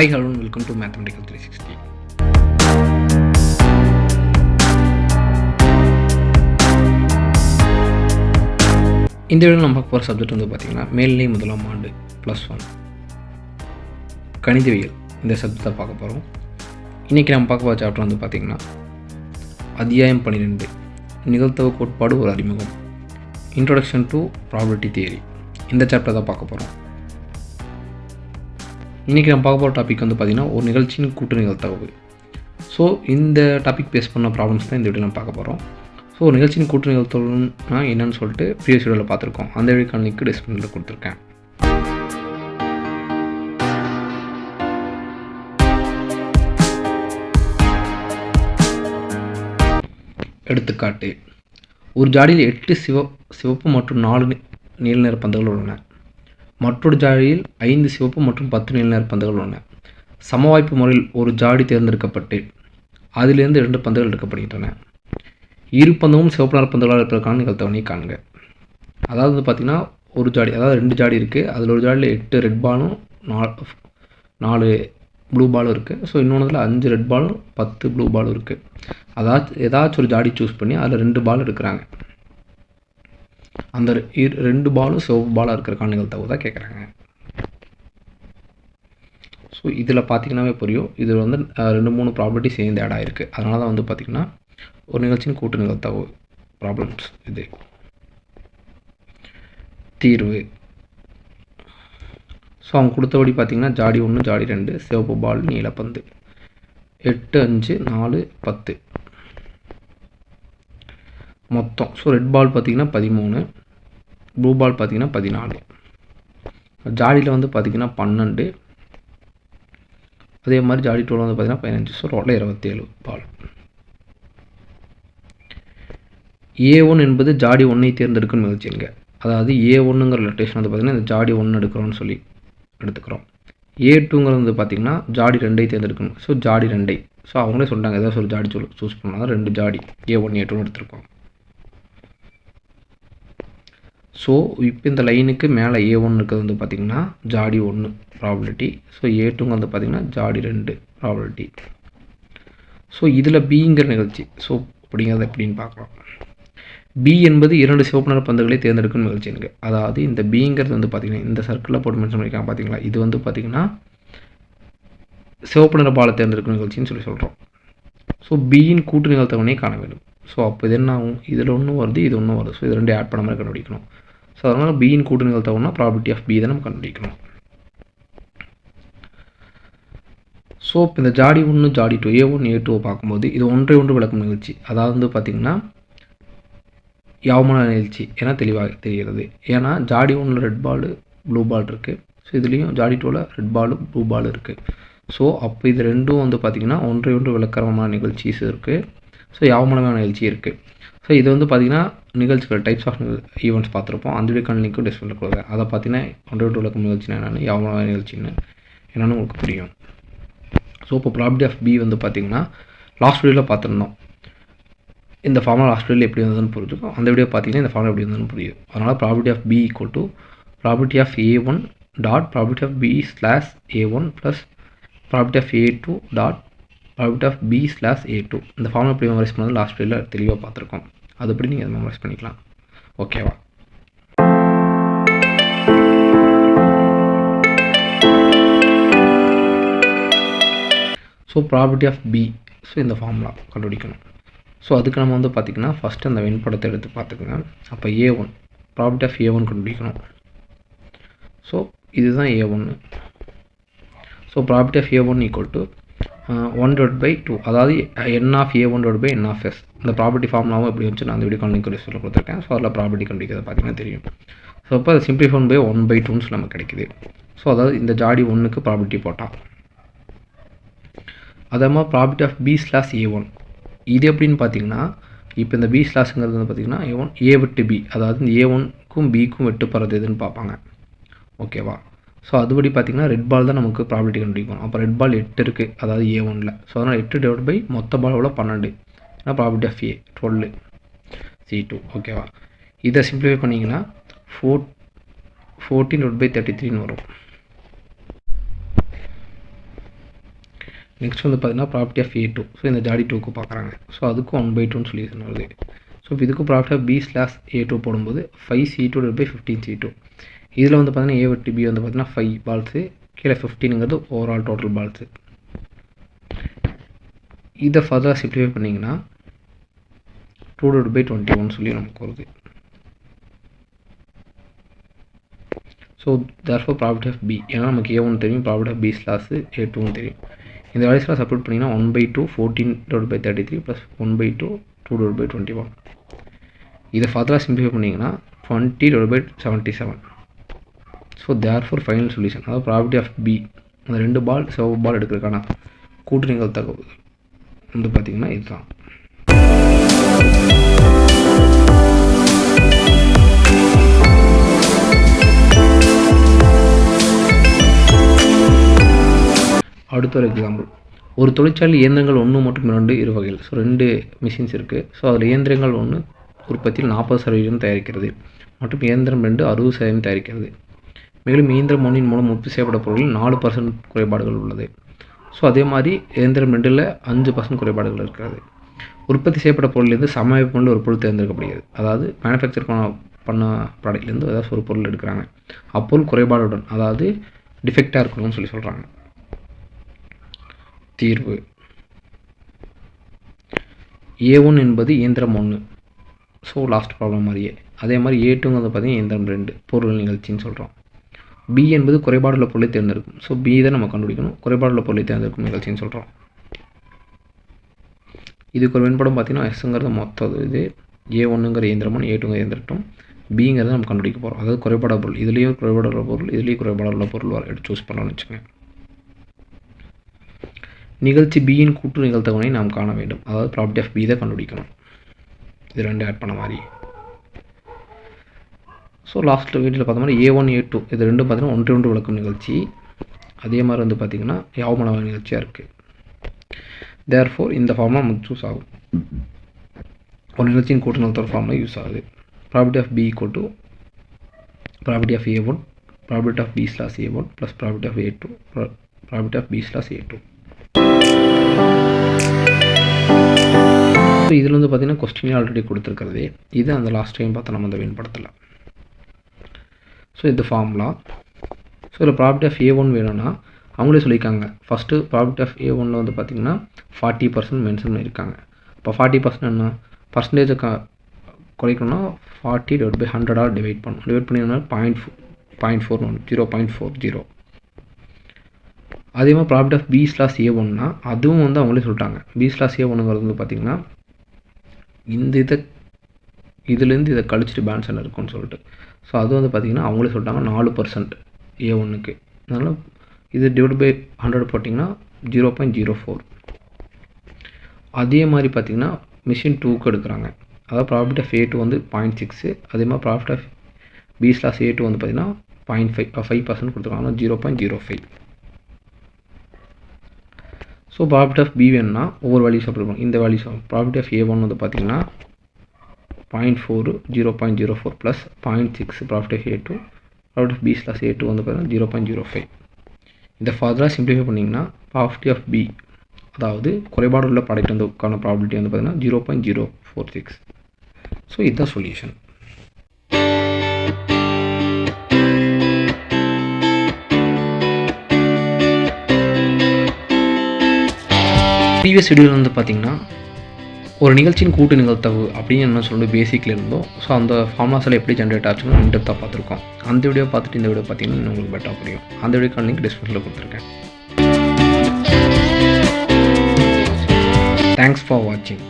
I hello welcome to mathematical three sixty இந்த video நம்ம பார்க்க போகிற சப்ஜெக்ட் வந்து பார்த்திங்கன்னா மேல்நிலை முதலாம் ஆண்டு ப்ளஸ் ஒன் கணிதவியல். இந்த சப்ஜெக்டை பார்க்க போகிறோம் இன்றைக்கி நம்ம பார்க்க போகிற சாப்டர் வந்து பார்த்திங்கன்னா அத்தியாயம் பன்னிரெண்டு. நிகழ்த்தவ கோட்பாடு ஒரு அறிமுகம். இன்ட்ரொடக்ஷன் டு ப்ராபர்ட்டி தியரி இந்த சாப்டர் தான் பார்க்க போகிறோம் இன்றைக்கி நம்ம பார்க்க போகிற டாபிக் வந்து பார்த்திங்கன்னா ஒரு நிகழ்ச்சியின் கூட்டு நிகழ்த்தகவு ஸோ இந்த டாபிக் பேஸ் பண்ண ப்ராப்ளம்ஸ் தான் இந்த வீடியோ நம்ம பார்க்க போகிறோம் ஸோ ஒரு நிகழ்ச்சியின் கூட்டு நிகழ்த்தவுனா என்னன்னு சொல்லிட்டு ப்ரீவியஸ் வீடியோவில் பார்த்துருக்கோம். அந்த வீடியோக்கான லிங்க் டிஸ்கிரிப்ஷனில் கொடுத்துருக்கேன். எடுத்துக்காட்டு ஒரு ஜாடியில் எட்டு சிவ சிவப்பு மற்றும் நாலு நீல நிற பந்துகள் உள்ளன. மற்றொரு ஜாடியில் ஐந்து சிவப்பு மற்றும் பத்து நீல பந்துகள் உள்ளன. சமவாய்ப்பு முறையில் ஒரு ஜாடி தேர்ந்தெடுக்கப்பட்டு அதிலிருந்து இரண்டு பந்துகள் எடுக்கப்படுகின்றன. இரு பந்தமும் சிவப்பு நிற பந்துகளால் இருப்பதற்கான நிகழ்த்தவனை காண்க. அதாவது வந்து பார்த்திங்கன்னா ஒரு ஜாடி அதாவது ரெண்டு ஜாடி இருக்குது அதில் ஒரு ஜாடியில் எட்டு ரெட் பாலும் நாலு நாலு ப்ளூ பாலும் இருக்குது ஸோ இன்னொன்றதில் அஞ்சு ரெட் பாலும் பத்து ப்ளூ பாலும் இருக்குது அதாச்சும் ஏதாச்சும் ஒரு ஜாடி சூஸ் பண்ணி அதில் ரெண்டு பால் எடுக்கிறாங்க. அந்த இரு- ரெண்டு பாலும் சிவப்பு பாலாக இருக்கிற நிகழ்த்தவு தான் கேட்குறாங்க ஸோ இதில் பார்த்தீங்கன்னாவே புரியும். இதில் வந்து ரெண்டு மூணு ப்ராப்பர்ட்டி சேர்ந்து ஆட் ஆகிருக்கு அதனால தான் வந்து பார்த்திங்கன்னா ஒரு நிகழ்ச்சியின் கூட்டு நிகழ்த்தவு ப்ராப்ளம்ஸ் இது. தீர்வு. ஸோ அவங்க கொடுத்தபடி பார்த்தீங்கன்னா ஜாடி ஒன்று ஜாடி ரெண்டு சிவப்பு பால் நீலப்பந்து எட்டு அஞ்சு நாலு பத்து. மொத்தம். ஸோ ரெட் பால் பார்த்தீங்கன்னா பதிமூணு ப்ளூ பால் பார்த்தீங்கன்னா பதினாலு. ஜாடியில் வந்து பார்த்தீங்கன்னா பன்னெண்டு. அதே மாதிரி ஜாடி டூவில் வந்து பார்த்தீங்கன்னா பதினஞ்சு. ஸோ ரோட்டில் இருபத்தேழு பால் ஏ ஒன் என்பது ஜாடி ஒன்றை தேர்ந்தெடுக்கும் முயற்சிங்க அதாவது ஏ ஒன்றுங்கிற லொட்டேஷன் வந்து பார்த்திங்கன்னா இந்த ஜாடி ஒன்று எடுக்கிறோம்னு சொல்லி எடுத்துக்கிறோம். ஏ டூங்கிறது வந்து பார்த்திங்கன்னா ஜாடி ரெண்டை தேர்ந்தெடுக்கணும். ஸோ ஜாடி ரெண்டை. ஸோ அவங்களே சொல்லிட்டாங்க. ஏதாவது ஒரு ஜாடி சொல் சூஸ் பண்ணால் ரெண்டு ஜாடி ஏ ஒன் ஏ டூன்னு எடுத்துருக்கோம். ஸோ இப்போ இந்த லைனுக்கு மேலே ஏ ஒன் இருக்கிறது வந்து பார்த்திங்கன்னா ஜாடி ஒன்று ப்ராபிலிட்டி ஸோ ஏ டூங்க வந்து பார்த்திங்கன்னா ஜாடி ரெண்டு ப்ராபிலிட்டி ஸோ இதில் பிங்கிற நிகழ்ச்சி. ஸோ அப்படிங்கிறது எப்படின்னு பார்க்கலாம். பி என்பது இரண்டு சிவப்பு நிற பந்துகளை தேர்ந்தெடுக்கும் எனக்கு அதாவது இந்த பிங்கிறது வந்து பார்த்திங்கன்னா இந்த சர்க்கிளில் போட்டு மென்ஷன் பண்ணியிருக்காங்க பார்த்தீங்களா இது வந்து பார்த்திங்கன்னா சிவப்பு நிற பாலை தேர்ந்தெடுக்கும் நிகழ்ச்சின்னு சொல்லி சொல்கிறோம் ஸோ பியின் கூட்டு நிகழ்த்தவனே காண வேண்டும். ஸோ அப்போ இது என்ன ஆகும்? இதில் ஒன்றும் வருது இது ஒன்றும் வருது. ஸோ இது ரெண்டு ஆட் பண்ண மாதிரி கண்டுபிடிக்கணும். ஸோ அதனால் பியின் கூட்டு நிகழ்த்தவனா ப்ராபர்ட்டி ஆஃப் பி தான் நம்ம கண்டுபிடிக்கணும். ஸோ இப்போ இந்த ஜாடி ஒன்று ஜாடி டூ ஏ ஒன் ஏ டூவை பார்க்கும்போது இது ஒன்றை ஒன்று விளக்கும் நிகழ்ச்சி. அதாவது வந்து பார்த்திங்கன்னா யாவமான நிகழ்ச்சி என தெளிவாக தெரிகிறது. ஏன்னா ஜாடி ஒன்றில் ரெட் பாலு ப்ளூ பால் இருக்குது ஸோ இதுலேயும் ஜாடி டூவில் ரெட் பாலு ப்ளூ பால் இருக்குது ஸோ அப்போ இது ரெண்டும் வந்து பார்த்திங்கன்னா ஒன்றை ஒன்று விளக்கரமான நிகழ்ச்சிஸ் இருக்குது ஸோ யாவமான நிகழ்ச்சி இருக்குது ஸோ இது வந்து பார்த்திங்கன்னா நிகழ்ச்சிகள் டைப்ஸ் ஆஃப் ஈவெண்ட்ஸ் பார்த்துருப்போம். அந்த வீடியோக்கான லிங்க்கும் டிஸ்பிளேல கொடுங்க. அதை பார்த்தீங்கன்னா ஒன்றை ஒன்று விளக்கம் நிகழ்ச்சினா என்னென்னு யாவமான நிகழ்ச்சின்னு என்னென்னு உங்களுக்கு புரியும். ஸோ இப்போ ப்ராபர்ட்டி ஆஃப் பி வந்து பார்த்திங்கன்னா லாஸ்ட் வீடியோவில் பார்த்துருந்தோம். இந்த ஃபார்முலா லாஸ்ட் வீடியோவில் எப்படி வந்ததுன்னு புரிஞ்சுக்கும். அந்த வீடியோ பார்த்தீங்கன்னா இந்த ஃபார்முலா எப்படி வந்ததுன்னு புரியும். அதனால் property of B equal to property of A one dot property of B slash A one plus property of A two dot property of B slash A two இந்த ஃபார்முலா எப்படி memorise பண்ணது last வீடியோவில் தெளிவாக பார்த்துருக்கோம். அது எப்படி நீங்கள் மெமரைஸ் பண்ணிக்கலாம். ஓகேவா so property of B so இந்த ஃபார்முலா கண்டுபிடிக்கணும். ஸோ அதுக்கு நம்ம வந்து பார்த்திங்கன்னா ஃபஸ்ட்டு அந்த வெண்படத்தை எடுத்து பார்த்துக்கோங்க அப்போ A one property of A one கண்டுபிடிக்கணும். ஸோ இதுதான் ஏ ஒன்று so property of A one equal to one divide by two அதாவது N of A one divide by N of S இந்த ப்ராப்பர்ட்டி ஃபார்முலாவும் எப்படி வந்துச்சு. நான் அந்த வீடியோ காலிங் சொல்ல கொடுத்துருக்கேன். ஸோ அதில் ப்ராப்பர்ட்டி கண்டுபிடிக்கிறது பார்த்தீங்கன்னா தெரியும். ஸோ அப்போ அது ஃபோன் பை ஒன் பை டூன்னு சொல்லி நமக்கு கிடைக்குது. ஸோ அதாவது இந்த ஜாடி ஒன்றுக்கு ப்ராப்பர்ட்டி போட்டால் அதே மாதிரி property of B slash A one இது எப்படின்னு பார்த்தீங்கன்னா இப்போ இந்த பி ஸ்லாஸுங்கிறது வந்து பார்த்தீங்கன்னா ஏ ஒன் ஏ விட்டு பி அதாவது இந்த ஏ ஒன்க்கும் பிக்கும் வெட்டு போகிறது எதுன்னு பார்ப்பாங்க. ஓகேவா ஸோ அதுபடி பார்த்தீங்கன்னா ரெட் பால் தான் நமக்கு ப்ராபிலிட்டி கண்டுபிடிக்கணும் அப்போ ரெட் பால் எட்டு இருக்குது அதாவது ஏ ஒனில் ஸோ அதனால் எட்டு டிவைட் பை மொத்த பால் எவ்வளோ பன்னெண்டு. ஏன்னா property of A twelve C two ஓகேவா இதை சிம்பிளிஃபை பண்ணிங்கன்னா four fourteen divide by thirty த்ரீன்னு வரும். நெக்ஸ்ட் வந்து பார்த்தீங்கன்னா property of A two so இந்த ஜாடி டூக்கு பார்க்குறாங்க ஸோ அதுக்கும் ஒன் பை டூன்னு சொல்லி சொன்னது ஸோ இப்போ இதுக்கும் property of B slash A two போடும்போது five C two by fifteen C two இதில் வந்து பார்த்தீங்கன்னா ஏ டி பி வந்து பார்த்தீங்கன்னா ஃபைவ் பால்ஸு கீழே ஃபிஃப்டீனுங்கிறது ஓவரால் டோட்டல் பால்ஸு இதை ஃபர்தராக சிம்ப்ளிஃபை பண்ணிங்கன்னா two two by twenty one சொல்லி நமக்கு வருது. So therefore profit of B ஏன்னா நமக்கு ஏ ஒன் தெரியும் profit of B slash A டூன்னு தெரியும். இந்த வேல்யூஸ்லாம் சப்போர்ட் பண்ணிங்கன்னா one by two fourteen dot by thirty three plus one by two two dot by twenty one இதை ஃபர்தராக சிம்ப்ளிஃபை பண்ணிங்கன்னா twenty dot by seventy seven so therefore final solution அதாவது property of B அந்த ரெண்டு பால் சிவப்பு பால் எடுக்கிறதுக்கான கூட்டு தகவல். வந்து பார்த்திங்கன்னா இதுதான். அடுத்த ஒரு எக்ஸாம்பிள் ஒரு தொழிற்சாலை இயந்திரங்கள் ஒன்று மற்றும் இரண்டு இரு வகையில் ஸோ ரெண்டு மிஷின்ஸ் இருக்குது ஸோ அதில் இயந்திரங்கள் ஒன்று உற்பத்தியில் நாற்பது சதவீதம் தயாரிக்கிறது. மற்றும் இயந்திரம் ரெண்டு அறுபது சதவீதம் தயாரிக்கிறது. மேலும் இயந்திரம் ஒன்றின் மூலம் உற்பத்தி செய்யப்பட்ட பொருளில் நாலு பர்சன்ட் குறைபாடுகள் உள்ளது. ஸோ அதே மாதிரி இயந்திரம் ரெண்டில் அஞ்சு பர்சன்ட் குறைபாடுகள் இருக்கிறது. உற்பத்தி செய்யப்பட்ட பொருளிலிருந்து சமமைப்பு கொண்டு ஒரு பொருள் தேர்ந்தெடுக்கப்படுகிறது. அதாவது மேனுஃபேக்சர் பண்ண பண்ண ப்ராடக்ட்லேருந்து ஏதாச்சும் ஒரு பொருள் எடுக்கிறாங்க. அப்பொருள் குறைபாடுடன் அதாவது டிஃபெக்டாக இருக்கணும்னு சொல்லி சொல்கிறாங்க தீர்வு. ஏ ஒன் என்பது இயந்திரம் ஒன்று ஸோ லாஸ்ட் ப்ராப்ளம் மாதிரியே. அதே மாதிரி ஏ டூங்கிறது பார்த்தீங்கன்னா இயந்திரம் ரெண்டு பொருள் நிகழ்ச்சின்னு சொல்கிறோம் பி என்பது குறைபாடுள்ள பொருளை தேர்ந்தெடுக்கும். ஸோ பி தான் நம்ம கண்டுபிடிக்கணும். குறைபாடுள்ள பொருளை தேர்ந்தெடுக்கும் நிகழ்ச்சின்னு சொல்கிறோம் இதுக்கு ஒரு வெண்படம் பார்த்தீங்கன்னா எஸ்ங்கிறது மொத்தம் இது. ஏ ஒன்றுங்கிற இயந்திரமும் ஏ டூங்கிற இயந்திரட்டும் பிங்கிறத நம்ம கண்டுபிடிக்க போகிறோம் அதாவது குறைபாட பொருள். இதுலேயும் குறைபாடுள்ள பொருள் இதுலேயும் குறைபாடுள்ள பொருள் வர எடுத்து சூஸ் பண்ணலாம்னு வச்சுக்கோங்க. நிகழ்ச்சி பியின் கூட்டு நிகழ்த்தவனை நாம் காண வேண்டும். அதாவது ப்ராப்பர்ட்டி ஆஃப் பி தான் கண்டுபிடிக்கணும். இது ரெண்டு ஆட் பண்ண மாதிரி. ஸோ லாஸ்ட்டில் வீட்டில் பார்த்தோம்னா ஏ ஒன் ஏ டூ இது ரெண்டும் பார்த்தீங்கன்னா ஒன்று ஒன்று விளக்கும் நிகழ்ச்சி. அதே மாதிரி வந்து பார்த்திங்கன்னா யாவமனவ நிகழ்ச்சியாக இருக்குது தேர் ஃபோர் இந்த ஃபார்மாக நமக்கு சூஸ் ஆகும். ஒரு நிகழ்ச்சியின் கூட்டு நிகழ்த்தோட ஃபார்மில் யூஸ் ஆகுது. Property of B equal to property of A one property of B slash A one plus property of A two property of B slash A two இதில் வந்து பார்த்திங்கன்னா கொஸ்டினே ஆல்ரெடி கொடுத்துருக்கிறது. இது அந்த லாஸ்ட் டைம் பார்த்தா நம்ம அந்த வெண்படத்தில் ஸோ இது ஃபார்முலா ஸோ இதில் ப்ராப்ட் ஆஃப் ஏ ஒன் வேணும்னா அவங்களே சொல்லியிருக்காங்க. ஃபஸ்ட்டு ப்ராப்பர்ட்டி ஆஃப் ஏ ஒன்னில் வந்து பார்த்திங்கன்னா ஃபார்ட்டி பர்சன்ட் மென்ஷன் பண்ணியிருக்காங்க. இப்போ ஃபார்ட்டி பர்சன்ட் என்ன? பர்சன்டேஜை க குறைக்கணும்னா ஃபார்ட்டி டிவைட் பை ஹண்ட்ரடாக டிவைட் பண்ணணும். டிவைட் பண்ணிங்கன்னா point four point four one zero point four zero அதே மாதிரி property of B slash A ஒன்னா அதுவும் வந்து அவங்களே சொல்லிட்டாங்க. பி ஸ்லாஸ் ஏ ஒன்றுங்கிறது வந்து பார்த்திங்கன்னா இந்த இதை இதுலேருந்து இதை கழிச்சிட்டு பேன்சன் என்ன இருக்கும்னு சொல்லிட்டு. ஸோ அது வந்து பார்த்திங்கன்னா அவங்களே சொல்லிட்டாங்க நாலு பர்சன்ட் ஏ ஒன்றுக்கு அதனால் இது டிவைட் பை ஹண்ட்ரட் போட்டிங்கன்னா ஜீரோ பாயிண்ட் ஜீரோ ஃபோர் அதே மாதிரி பார்த்திங்கன்னா மிஷின் டூக்கு எடுக்கிறாங்க. அதாவது ப்ராஃபிட் ஆஃப் ஏ டூ வந்து பாயிண்ட் சிக்ஸு அதே மாதிரி profit of B slash A two வந்து பார்த்திங்கன்னா பாயிண்ட் ஃபைவ் ஃபைவ் பர்சன்ட் கொடுத்துருக்காங்க. Zero point zero five so profit of B வேணும்னா ஒவ்வொரு வேல்யூஸ் அப்படி இருக்கும் இந்த values profit of A one வந்து பார்த்திங்கன்னா point four zero point zero four plus point six profit of A two profit of B slash A two வந்து பார்த்தீங்கன்னா zero point zero five இதை ஃபர்தராக சிம்ப்ளிஃபை பண்ணிங்கன்னா ப்ராஃபிட்டி ஆஃப் பி அதாவது குறைபாடு உள்ள ப்ராடக்ட் வந்து உட்கான ப்ராபிலிட்டி வந்து பார்த்தீங்கன்னா zero point zero four six so இதுதான் சொல்யூஷன் ப்ரீவியஸ் வீடியோவில் வந்து பார்த்தீங்கன்னா ஒரு நிகழ்ச்சியின் கூட்டு நிகழ்த்தவு அப்படின்னு என்ன சொல்லிட்டு பேசிக்கில் இருந்தோம். ஸோ அந்த ஃபார்மாஸில் எப்படி ஜென்ரேட் ஆச்சுன்னு இன்டெப்த்தாக பார்த்துருக்கோம். அந்த வீடியோ பார்த்துட்டு இந்த வீடியோ பார்த்தீங்கன்னா இன்னும் உங்களுக்கு பெட்டராக புரியும். அந்த வீடியோக்கான லிங்க் டிஸ்கிரிப்ஷனில் கொடுத்துருக்கேன். தேங்க்ஸ் ஃபார் வாட்சிங்